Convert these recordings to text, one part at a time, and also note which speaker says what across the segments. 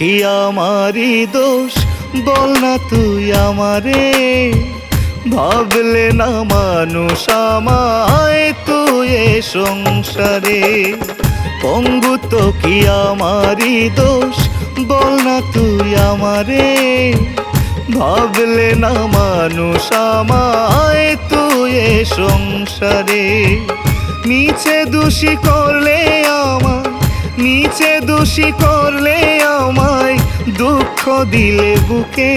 Speaker 1: কি আমারই দোষ? বল না তুই আমারে। ভাবলে না মানুষ আমায় তুই সংসারে। পঙ্গু তো কি আমারই দোষ? বল না তুই আমারে। ভাবলে না মানুষ আমায় তুই সংসারে। নিচে দোষী করলে আমায় নিচে দোষী করলে আমায় দুঃখ দিলে বুকে।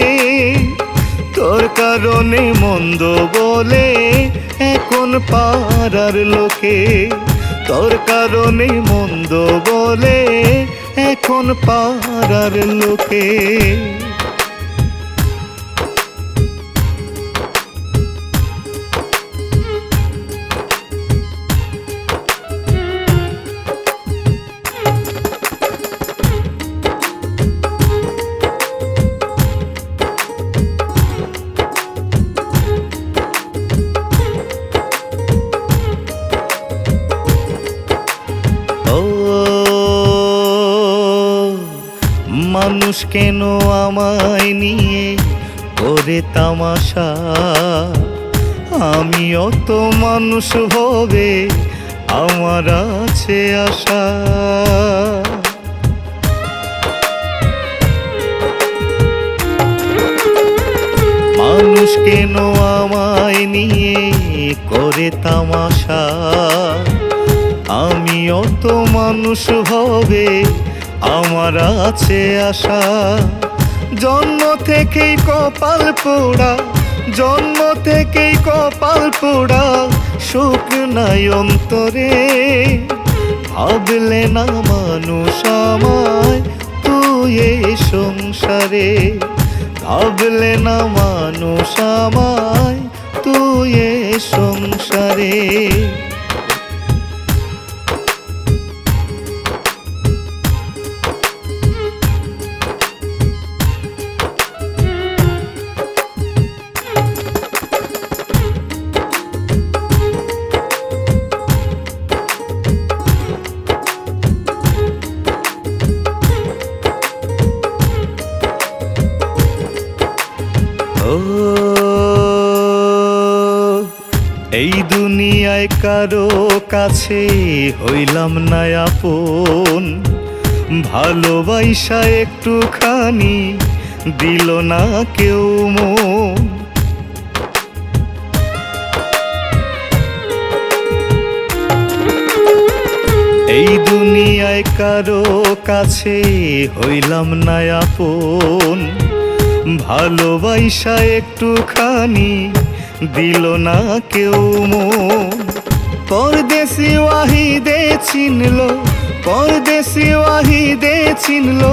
Speaker 1: তোর কারণে মন্দ বলে এখন পাড়ার লোকে। তোর কারণে মন্দ বলে এখন পাড়ার লোকে। মানুষ কেন আমায় নিয়ে করে তামাশা? আমি অত মানুষ হবে আমার আছে আশা। মানুষ কেন আমায় নিয়ে করে তামাশা? আমি অত মানুষ হবে আমার আছে আশা, জন্ম থেকেই কপাল পোড়া, জন্ম থেকেই কপাল পোড়া, সুখ নাই অন্তরে। ভাবলে না মানুষ আমায়, তুই সংসারে। ভাবলে না মানুষ আমায়, তুই সংসারে। এই দুনিয়ায় কারও কাছে হইলাম না আপন। ভালোবাসা একটুখানি দিল না কেউ মন। এই দুনিয়ায় কারও কাছে হইলাম না আপন। ভালোবাসা একটুখানি দিল না কেউ মন। পরদেশি ওয়াহিদে চিনল, পরদেশি ওয়াহিদে চিনল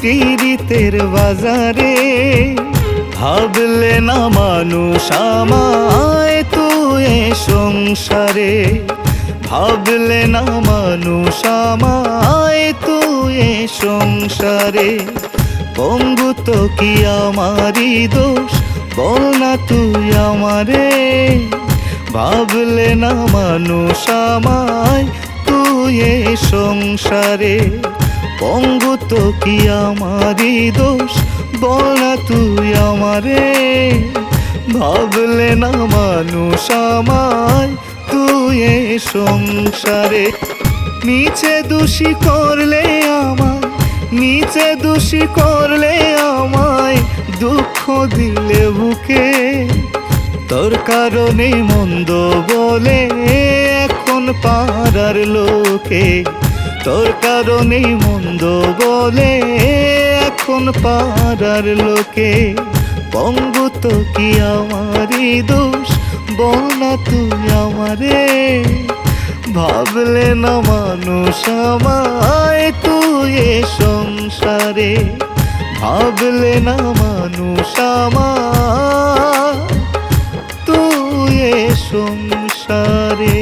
Speaker 1: তীরিতের বাজারে। ভাবলে না মানুষ আমায় তুই সংসারে। ভাবলে না মানুষ আমায় তুই সংসারে। পঙ্গু তো কি আমারই দোষ? বল না তুই আমারে। ভাবলে না মানুষ আমায়, তুই সংসারে। পঙ্গু তো কি আমারই দোষ? বল না তুই আমারে। ভাবলে না মানুষ আমায়, তুই সংসারে। নিচে দোষী করলে আমায় নিচে দোষী করলে আমায় দুঃখ দিলে বুকে। তোর কারণে মন্দ বলে এখন পাড়ার লোকে। তোর কারণে মন্দ বলে এখন পাড়ার লোকে। পঙ্গু তো কি আমারই দোষ? বল না তুই আমারে। ভাবলে না মানুষ আমায় তুই এ সংসারে ভাবলে না মানুষ আমার। তুই এ সংসারে